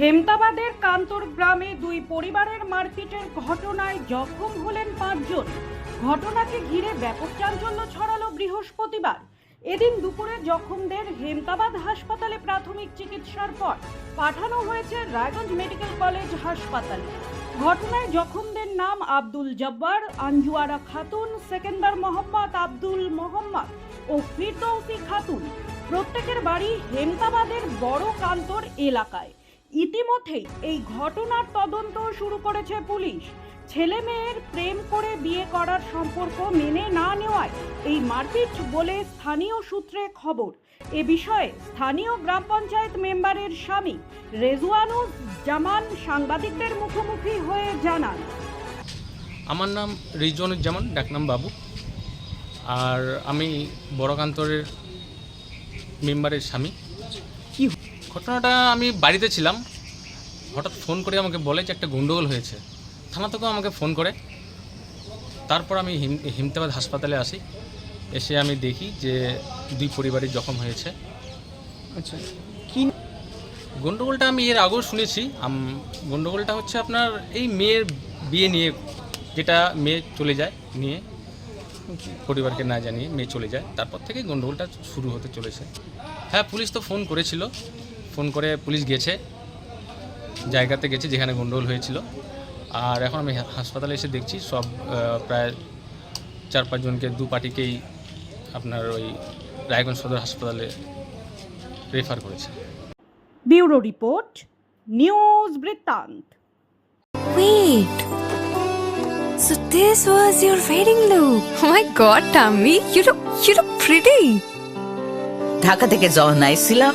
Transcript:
হেমতাবাদের কান্তর গ্রামে দুই পরিবারের মারপিটের ঘটনায় জখম হলেন পাঁচজন। ঘটনাকে ঘিরে ব্যাপক চাঞ্চল্য ছড়ালো বৃহস্পতিবার। এদিন দুপুরে জখমদের হেমতাবাদ হাসপাতালে প্রাথমিক চিকিৎসার পর পাঠানো হয়েছে রায়গঞ্জ মেডিকেল কলেজ হাসপাতালে। ঘটনায় জখমদের নাম আব্দুল জব্বার, আঞ্জুয়ারা খাতুন, সেকেন্দার মোহাম্মদ আব্দুল মোহাম্মদ ও ফিরদৌসি খাতুন। প্রত্যেকের বাড়ি হেমতাবাদের বড় কান্তর এলাকায়। ইতিমধ্যেই এই ঘটনার তদন্ত শুরু করেছে পুলিশ। ছেলে মেয়ের প্রেম করে বিয়ে করার সম্পর্ক মেনে না নেওয়ায় এই মারপিট বলে স্থানীয় সূত্রে খবর। এ বিষয়ে স্থানীয় গ্রাম পঞ্চায়েত মেম্বারের স্বামী রেজওয়ানুর জামান সাংবাদিকদের মুখোমুখি হয়ে জানান। আমার নাম রিজওয়ানুজ্জামান ডাকনাম বাবু। আর আমি বড়কান্তরের মেম্বারের স্বামী। কি ঘটনাটা আমি বাড়িতে ছিলাম। হঠাৎ ফোন করে আমাকে বলে যে একটা গন্ডগোল হয়েছে। থানা থেকেও আমাকে ফোন করে। তারপর আমি হিম হিমতাবাদ হাসপাতালে আসি। এসে আমি দেখি যে দুই পরিবারের জখম হয়েছে। আচ্ছা কি গন্ডগোলটা আমি এর আগেও শুনেছি। গন্ডগোলটা হচ্ছে আপনার এই মেয়ের বিয়ে নিয়ে যেটা মেয়ে চলে যায় নিয়ে। পরিবারকে না জানিয়ে মেয়ে চলে যায়। তারপর থেকে গন্ডগোলটা শুরু হতে চলেছে। হ্যাঁ পুলিশ তো ফোন করেছিল। ফোন করে পুলিশ গেছে জায়গাতে গেছে যেখানে গন্ডগোল হয়েছিল আর এখন আমি হাসপাতালে এসে দেখছি সব প্রায় চার পাঁচজনকে দু পার্টিকেই আপনার ওই রায়গঞ্জ সদর হাসপাতালে রেফার করেছে ব্যুরো রিপোর্ট নিউজ বৃত্তান্ত Wait. So this was your wedding look. Oh my god, Tammy, you look you look pretty. Dhaka থেকে যখন আইছিলাম